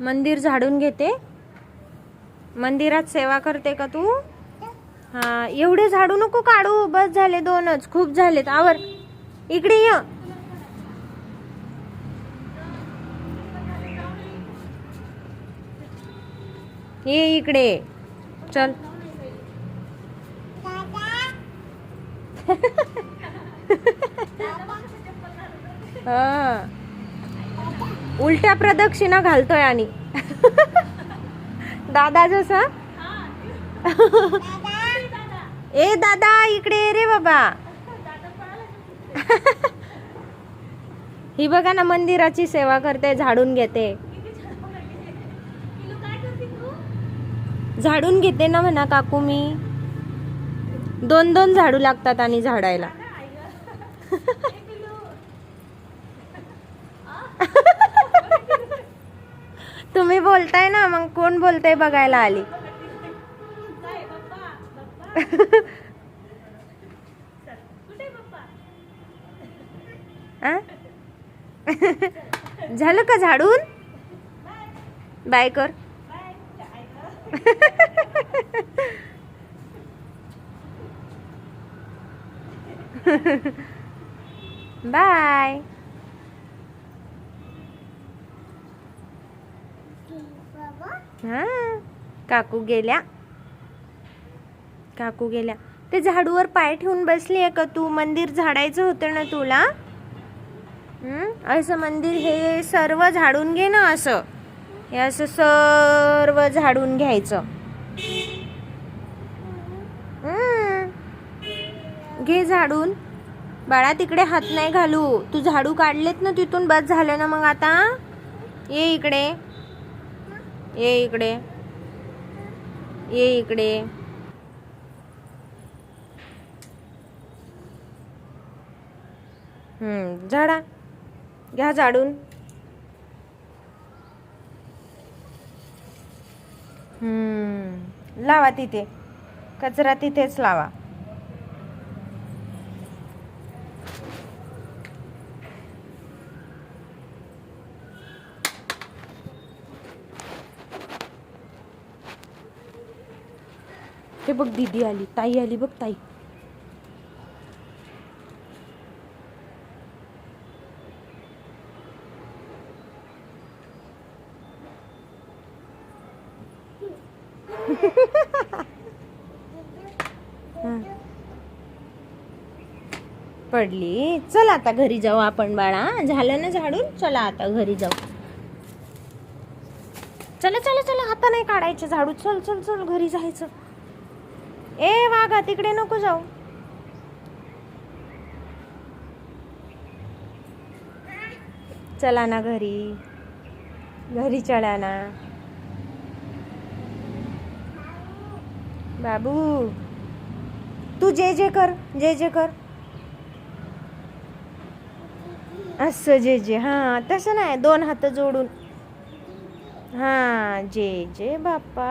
मंदिर झाडून घेते. मंदिरात सेवा करते का तू? हा एवढे झाडू नको काढू. बस झाले दोनच. खूप झालेत. आवर. इकडे ये. ये इकडे. चल. हा. उलट्या प्रदक्षिणा घालतोय आणि. दादा जसा? ए दादा इकडे रे बाबा. ही बघा ना मंदिराची सेवा करते झाडून घेते. झाडून घेते ना म्हणा काकू मी. दोन दोन झाडू लागतात आणि झाडायला. तुम्ही बोलताय ना मग कोण बोलताय बघायला आली? झालं का झाडून? बाय कर. बाय. हा काकू गेल्या. काकू गेल्या. ते झाडूवर पाय ठेवून बसली आहे का तू? मंदिर झाडायचं होतं ना तुला? असं मंदिर हे सर्व झाडून घे ना असं. हे असं सर्व झाडून घ्यायचं. घे झाडून. बाळा तिकडे हात नाही घालू. तू झाडू काढलेत ना तिथून? बस झालं ना मग आता. ये इकडे. ये इकडे. ये इकडे. हम्म झाडा. घ्या झाडून. हम्म लावा तिथे. कचरा तिथेच लावा. हे बघ दीदी आली ताई आली बघ ताई. पडली. चल आता घरी जाऊ आपण बाळा. झालं ना झाडून? चला आता घरी जाऊ. चला चला चला. आता नाही काढायचे झाडू. चल चल चल. घरी जायचं. ए वाघा तिकडे नको जाऊ. चला ना घरी. घरी चला ना. बाबू तू जे जे कर जे जे कर. असं जे जे हां तसं नाही दोन हात जोडून. हां जे जे बाप्पा.